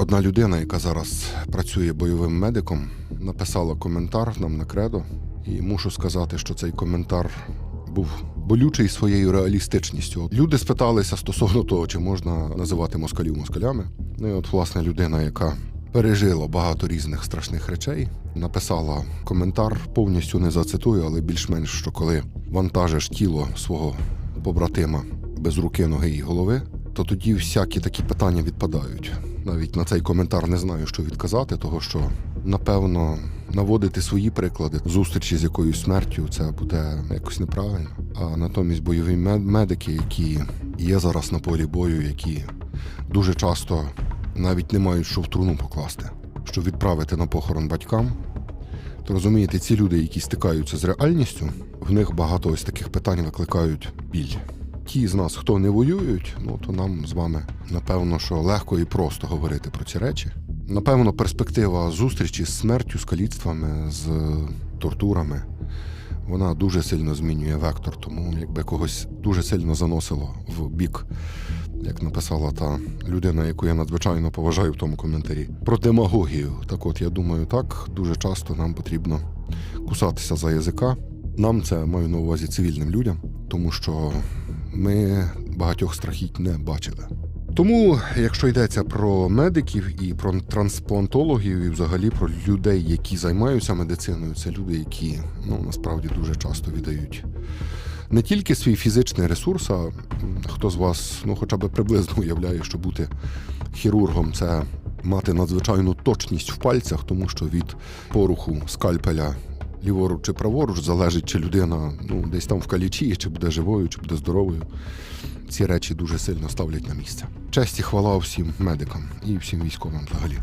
Одна людина, яка зараз працює бойовим медиком, написала коментар нам на кредо, і мушу сказати, що цей коментар був болючий своєю реалістичністю. Люди спиталися стосовно того, чи можна називати москалів москалями. Ну і от, власне, людина, яка пережила багато різних страшних речей, написала коментар, повністю не зацитую, але більш-менш, що коли вантажиш тіло свого побратима без руки, ноги і голови, то тоді всякі такі питання відпадають. Навіть на цей коментар не знаю, що відказати, того що напевно наводити свої приклади зустрічі з якоюсь смертю це буде якось неправильно. А натомість бойові медики, які є зараз на полі бою, які дуже часто навіть не мають що в труну покласти, щоб відправити на похорон батькам. То розумієте, ці люди, які стикаються з реальністю, в них багато ось таких питань викликають біль. Ті з нас, хто не воюють, ну то нам з вами напевно, що легко і просто говорити про ці речі. Напевно, перспектива зустрічі з смертю, з каліцтвами, з тортурами, вона дуже сильно змінює вектор. Тому якби когось дуже сильно заносило в бік, як написала та людина, яку я надзвичайно поважаю в тому коментарі, про демагогію. Так от, я думаю, так дуже часто нам потрібно кусатися за язика. Нам це маю на увазі цивільним людям, тому що ми багатьох страхіть не бачили. Тому, якщо йдеться про медиків і про трансплантологів, і взагалі про людей, які займаються медициною, це люди, які ну насправді дуже часто віддають не тільки свій фізичний ресурс, а хто з вас ну хоча б приблизно уявляє, що бути хірургом це мати надзвичайну точність в пальцях, тому що від поруху скальпеля ліворуч чи праворуч залежить, чи людина ну, десь там в калічі, чи буде живою, чи буде здоровою. Ці речі дуже сильно ставлять на місце. Честь і хвала всім медикам і всім військовим взагалі.